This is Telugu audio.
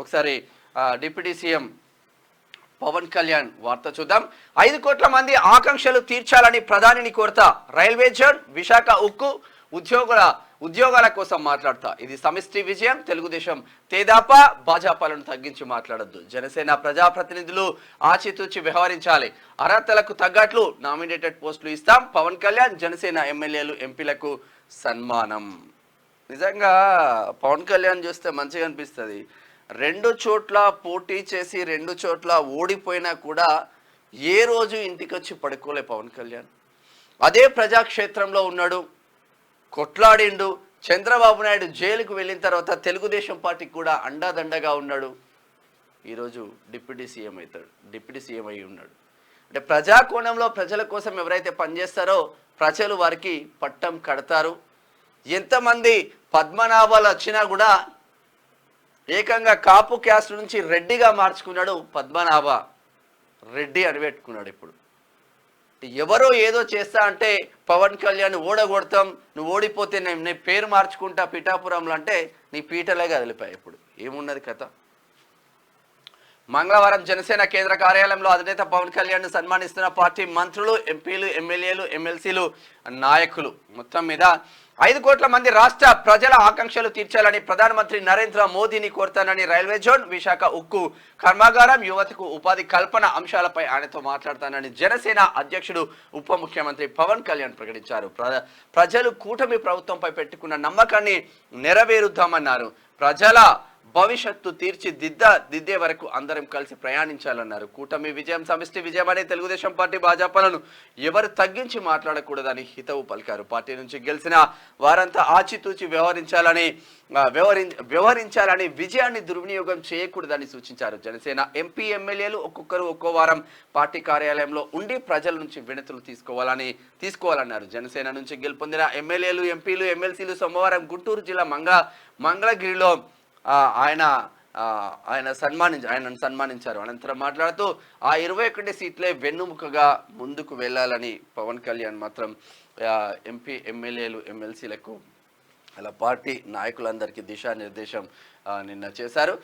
ఒకసారి డిప్యూటీ సీఎం పవన్ కళ్యాణ్ వార్త చూద్దాం. ఐదు కోట్ల మంది ఆకాంక్షలు తీర్చాలని ప్రధానిని కోరతా రైల్వే జోన్ విశాఖ ఉక్కు ఉద్యోగుల ఉద్యోగాల కోసం మాట్లాడతా. ఇది సమిష్టి విజయం తెలుగుదేశం తేదాపా భాజపాలను తగ్గించి మాట్లాడొద్దు. జనసేన ప్రజాప్రతినిధులు ఆచితూచి వ్యవహరించాలి. అర్హతలకు తగ్గట్లు నామినేటెడ్ పోస్టులు ఇస్తాం. పవన్ కళ్యాణ్ జనసేన ఎమ్మెల్యేలు ఎంపీలకు సన్మానం. నిజంగా పవన్ కళ్యాణ్ చూస్తే మంచిగా అనిపిస్తుంది. రెండు చోట్ల పోటీ చేసి రెండు చోట్ల ఓడిపోయినా కూడా ఏ రోజు ఇంటికి వచ్చి పడుకోలే పవన్ కళ్యాణ్. అదే ప్రజాక్షేత్రంలో ఉన్నాడు కొట్లాడిండు చంద్రబాబు నాయుడు జైలుకు వెళ్ళిన తర్వాత తెలుగుదేశం పార్టీకి కూడా అండాదండగా ఉన్నాడు. ఈరోజు డిప్యూటీ సీఎం అవుతాడు డిప్యూటీ సీఎం అయి ఉన్నాడు. అంటే ప్రజా కోణంలో ప్రజల కోసం ఎవరైతే పనిచేస్తారో ప్రజలు వారికి పట్టం కడతారు. ఎంతమంది పద్మనాభాలు వచ్చినా కూడా ఏకంగా కాపు క్యాస్ట్ నుంచి రెడ్డిగా మార్చుకున్నాడు పద్మనాభ. రెడ్డి అని పెట్టుకున్నాడు ఇప్పుడు. ఎవరో ఏదో చేస్తా అంటే పవన్ కళ్యాణ్ ఓడగొడతాం నువ్వు ఓడిపోతే నేను నీ పేరు మార్చుకుంటా పిఠాపురంలో అంటే నీ పీటలే కదిలిపాయి ఇప్పుడు. ఏమున్నది కథ? మంగళవారం జనసేన కేంద్ర కార్యాలయంలో అధినేత పవన్ కళ్యాణ్ సన్మానిస్తున్న పార్టీ మంత్రులు ఎంపీలు ఎమ్మెల్యేలు ఎమ్మెల్సీలు నాయకులు. మొత్తం మీద ఐదు కోట్ల మంది రాష్ట్ర ప్రజల ఆకాంక్షలు తీర్చాలని ప్రధానమంత్రి నరేంద్ర మోదీని కోరుతానని రైల్వే జోన్ విశాఖ ఉక్కు కర్మాగారం యువతకు ఉపాధి కల్పన అంశాలపై ఆయనతో మాట్లాడతానని జనసేన అధ్యక్షుడు ఉప ముఖ్యమంత్రి పవన్ కళ్యాణ్ ప్రకటించారు. ప్ర- ప్రజలు కూటమి ప్రభుత్వంపై పెట్టుకున్న నమ్మకాన్ని నెరవేరుద్దామన్నారు. ప్రజల భవిష్యత్తు తీర్చిదిద్ద దిద్దే వరకు అందరం కలిసి ప్రయాణించాలన్నారు. కూటమి విజయం సమిష్టి విజయం అనే తెలుగుదేశం పార్టీ భాజపాలను ఎవరు తగ్గించి మాట్లాడకూడదని హితవు పలికారు. పార్టీ నుంచి గెలిచిన వారంతా ఆచితూచి వ్యవహరించాలని వ్యవహరి వ్యవహరించాలని విజయాన్ని దుర్వినియోగం చేయకూడదని సూచించారు. జనసేన ఎంపీ ఎమ్మెల్యేలు ఒక్కొక్కరు ఒక్కో వారం పార్టీ కార్యాలయంలో ఉండి ప్రజల నుంచి వినతులు తీసుకోవాలని తీసుకోవాలన్నారు. జనసేన నుంచి గెలుపొందిన ఎమ్మెల్యేలు ఎంపీలు ఎమ్మెల్సీలు సోమవారం గుంటూరు జిల్లా మంగ మంగళగిరిలో ఆయన ఆయన సన్మానించ ఆయనను సన్మానించారు. అనంతరం మాట్లాడుతూ ఆ ఇరవై ఒకటి సీట్లే వెన్నుముకగా ముందుకు వెళ్ళాలని పవన్ కళ్యాణ్ మాత్రం ఎంపీ ఎమ్మెల్యేలు ఎమ్మెల్సీలకు అలా పార్టీ నాయకులందరికీ దిశానిర్దేశం నిన్న చేశారు.